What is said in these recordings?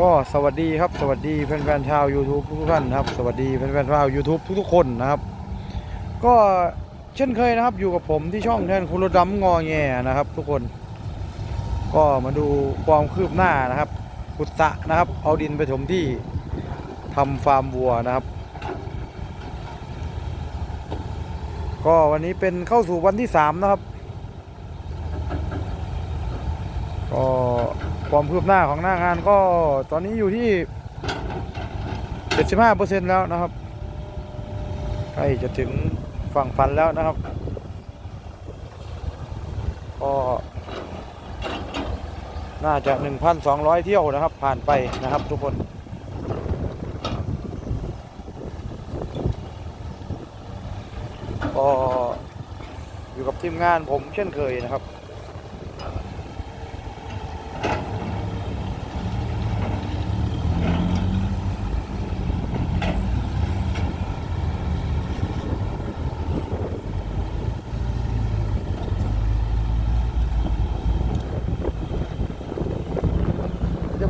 ก็สวัสดีครับสวัสดีแฟนๆชาว YouTube ทุกท่านนะครับ สวัสดีแฟนๆชาว YouTube ทุกๆคนนะครับ ก็เช่นเคยนะครับ อยู่กับผมที่ช่องแทนคุณรถดำงอแงนะครับ ทุกคน ก็มาดูความคืบหน้านะครับขุดสะนะครับ เอาดินไปถมที่ทำฟาร์มวัวนะครับ ก็วันนี้เป็นเข้าสู่วันที่สามนะครับ ก็ ความคืบหน้าของหน้างานก็ตอนนี้อยู่ที่ 75%แล้วนะครับใกล้จะถึงฝั่งฝันแล้วนะครับ ก็น่าจะ 1,200 เที่ยวนะครับ ผ่านไปนะครับทุกคนก็อยู่กับทีมงานผมเช่นเคยนะครับ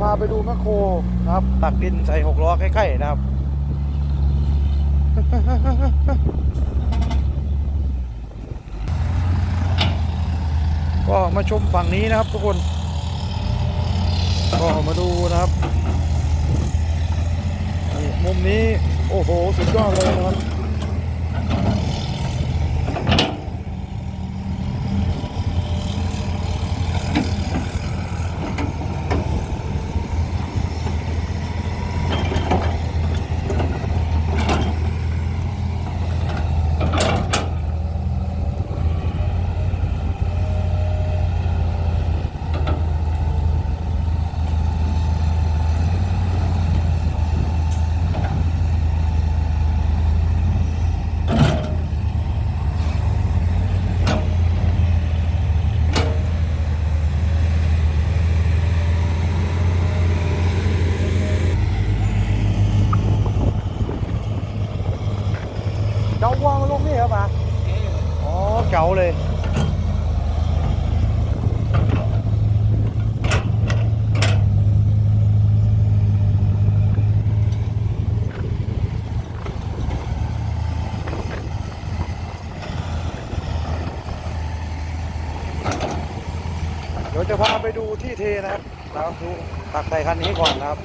พาไปดูแมคโครนะครับ ตักดินใส่หกล้อใกล้ๆนะครับ ก็มาชมฝั่งนี้นะครับทุกคน ก็มาดูนะครับ มุมนี้ โอ้โห สุดยอดเลยนะครับ เจ้าวางลงนี่เหรอปะอ๋อเก๋าเลย เดี๋ยวจะพาไปดู ที่นะครับนะครับดูตักใส่คันนี้ก่อนนะครับ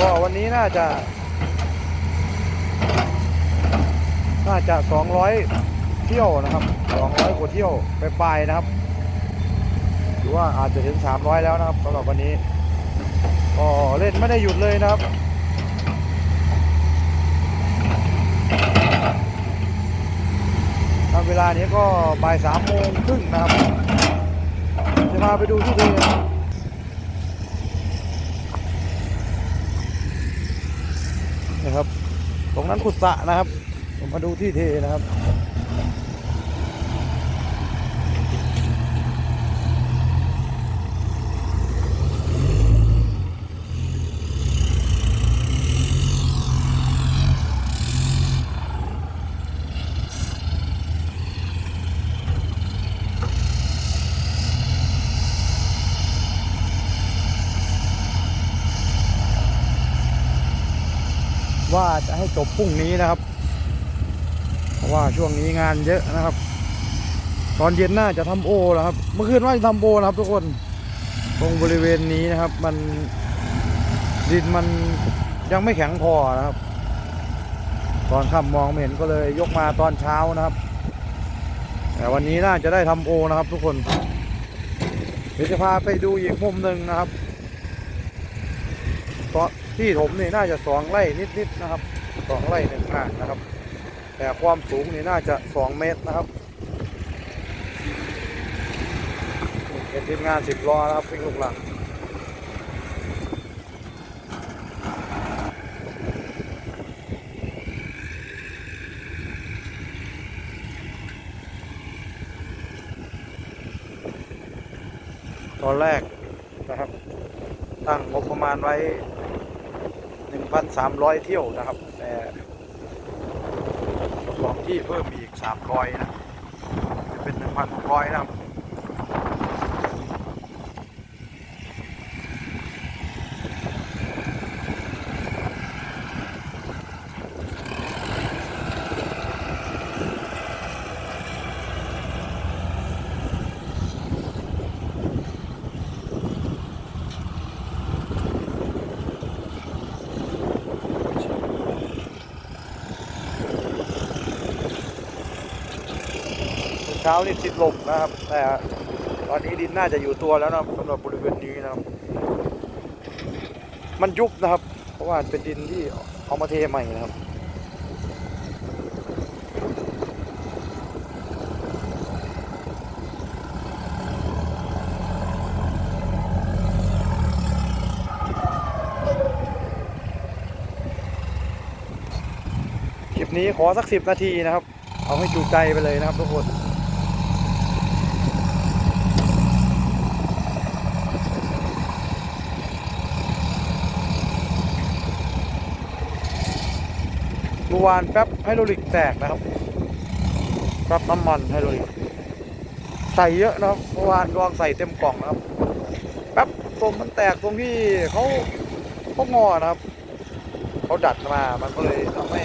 ก็วันนี้น่าจะ น่าจะ 200 เที่ยวนะครับ 200 กว่าเที่ยวไปปลายนะครับ หรือว่าอาจจะถึง 300 แล้วนะครับสำหรับวันนี้ก็เล่นไม่ได้หยุดเลยนะครับทำเวลานี้ก็บ่ายสามโมงครึ่งนะครับ จะพาไปดูที่เดิมนะครับนะครับตรงนั้นขุดสะนะครับ ผมมาดูที่เทนะครับว่าจะให้จบพรุ่งนี้นะครับ ว่าช่วงนี้งานเยอะนะครับ ตอนเย็นน่าจะทำโอแล้วครับ เมื่อคืนว่าจะทำโอนะครับ ทุกคนตรงบริเวณนี้นะครับ มันดินมันยังไม่แข็งพอนะครับ ตอนค่ำมองไม่เห็นก็เลยยกมาตอนเช้านะครับ แต่วันนี้น่าจะได้ทำโอนะครับ ทุกคนเดี๋ยวจะพาไปดูอีกมุมหนึ่งนะครับตอนที่ผมนี่น่าจะสองไร่นิดๆนะครับสองไร่หนึ่งงานนะครับ แต่ความสูงนี่น่าจะสองเมตรนะครับเป็นทีมงานสิบล้อนะครับวิ่งลูกหลังตอนแรกนะครับ ตั้งงบประมาณไว้ 1,300 เที่ยวนะครับแต่ องที่เพิ่มอีกสามร้อยนะจะเป็นหนึ่งพันหร้อยนะครั เช้านี่ติดลมนะครับ แต่ตอนนี้ดินน่าจะอยู่ตัวแล้วนะสำหรับบริเวณนี้นะครับ มันยุบนะครับ เพราะว่าเป็นดินที่เอามาเทใหม่นะครับคลิปนี้ขอสักสิบนาทีนะครับ เอาให้จูใจไปเลยนะครับทุกคน เมื่อวานแป๊บไฮโดรลิกแตกนะครับแป๊บน้ำมันไฮโดรลิกใส่เยอะนะครับเมื่อวานลองใส่เต็มกล่องนะครับแป๊บตรงมันแตกตรงที่เขาเขางอนะครับเขาดัดมา มันก็เลยทำให้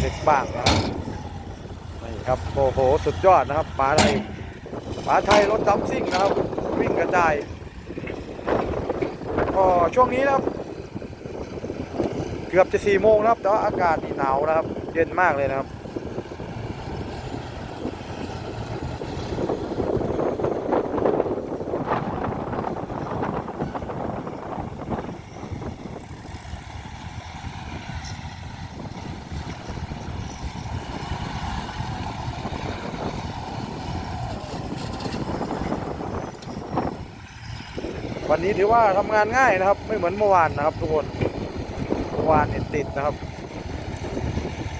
เด็กบ้างนะครับนี่ครับโอ้โหสุดยอดนะครับป๋าไทยป๋าไทยรถดัมซิ่งนะครับ วิ่งกระจายก็ช่วงนี้นะครับ เกือบจะสี่โมงนะครับแต่ว่าอากาศนี่หนาวนะครับ เย็นมากเลยนะครับวันนี้ถือว่าทำงานง่ายนะครับ ไม่เหมือนเมื่อวานนะครับทุกคน วานเนี่ยติดนะครับ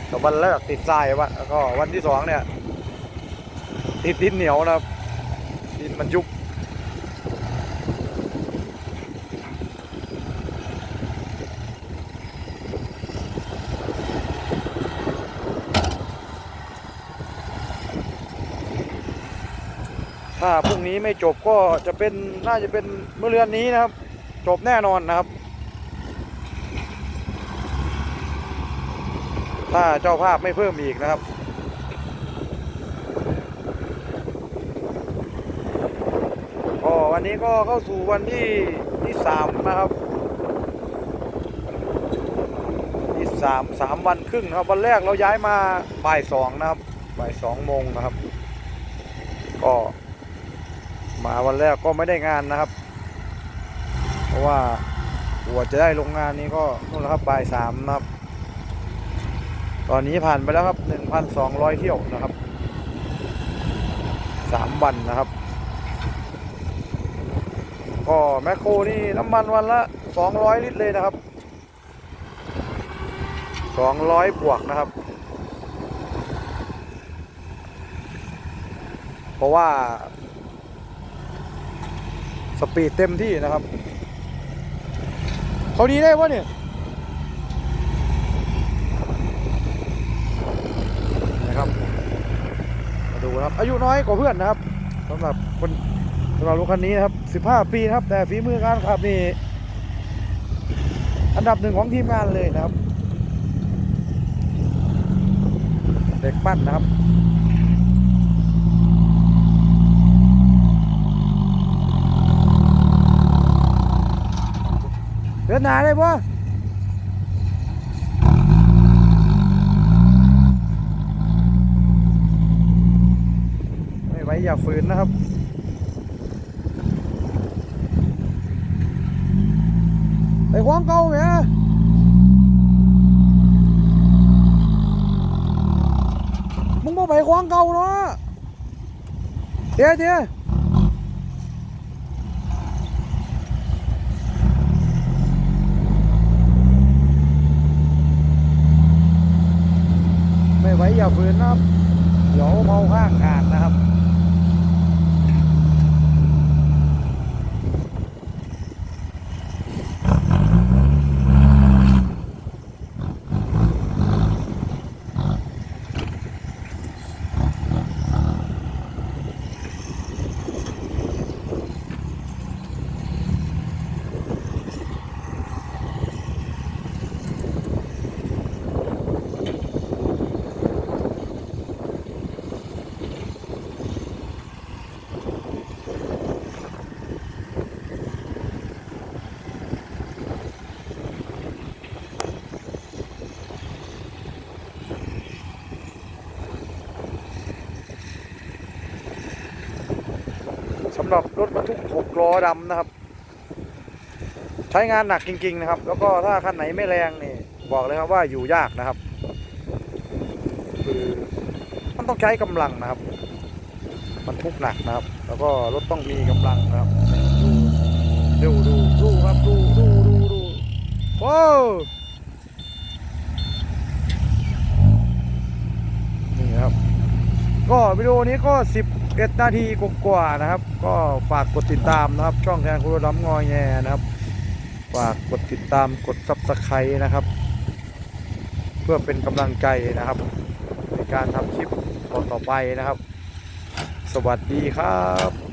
แต่วันแรกติดทรายวันแล้วก็วันที่สองเนี่ย ติดดินเหนียวนะครับ ดินมันยุบถ้าพรุ่งนี้ไม่จบก็จะเป็นน่าจะเป็นเมื่อเรือนนี้นะครับ จบแน่นอนนะครับ ถ้าเจ้าภาพไม่เพิ่มอีกนะครับ ก็วันนี้ก็เข้าสู่วันที่ที่สามนะครับที่สามสามวันครึ่งนะครับ วันแรกเราย้ายมาบ่ายสองนะครับบ่ายสองโมงนะครับ ก็มาวันแรกก็ไม่ได้งานนะครับ เพราะว่ากว่าจะได้ลงงานนี้ก็นู่นแหละครับบ่ายสามนะครับ ตอนนี้ผ่านไปแล้วครับ 1,200 เที่ยวนะครับสามวันนะครับ ก็แมคโครนี่น้ำมันวันละ 200 ลิตรเลยนะครับ 200 บวกนะครับ เพราะว่า สปีดเต็มที่นะครับ เขาดีได้วะเนี่ย นะครับมาดู นะครับ อายุน้อยกว่าเพื่อนนะครับสำหรับคนสำหรับรถคันนี้นะครับ 15 ปีนะครับ แต่ฝีมือการขับนี่อันดับหนึ่งของทีมงานเลยนะครับ เด็กปั้นนะครับเดินหนาได้ปะไม่ไหว อย่าฝืนนะครับไปควางเก่าไหมมึงบ่ไปควางเก่าเนาะเดี๋ยวเดี๋ยวไม่ไหวอย่าฝืนนะครับเดี๋ยวเมาข้างกานำหรับรถบรรทุกหกล้อดำนะครับ ใช้งานหนักจริง ๆ นะครับ แล้วก็ถ้าคันไหนไม่แรงนี่บอกเลยครับว่าอยู่ยากนะครับคือมันต้องใช้กำลังนะครับบรรทุกหนักนะครับ แล้วก็รถต้องมีกำลังนะครับ ดูดูดูดูครับดูดูดูดูว้าวนี่ครับ ก็วิดีโอนี้ก็ 11 นาทีกว่าๆนะครับ ก็ฝากกดติดตามนะครับ ช่องแทนคุณดำงอยแงนะครับ ฝากกดติดตามกดซับสไครต์นะครับ เพื่อเป็นกำลังใจนะครับ ในการทำคลิปต่อๆไปนะครับ สวัสดีครับ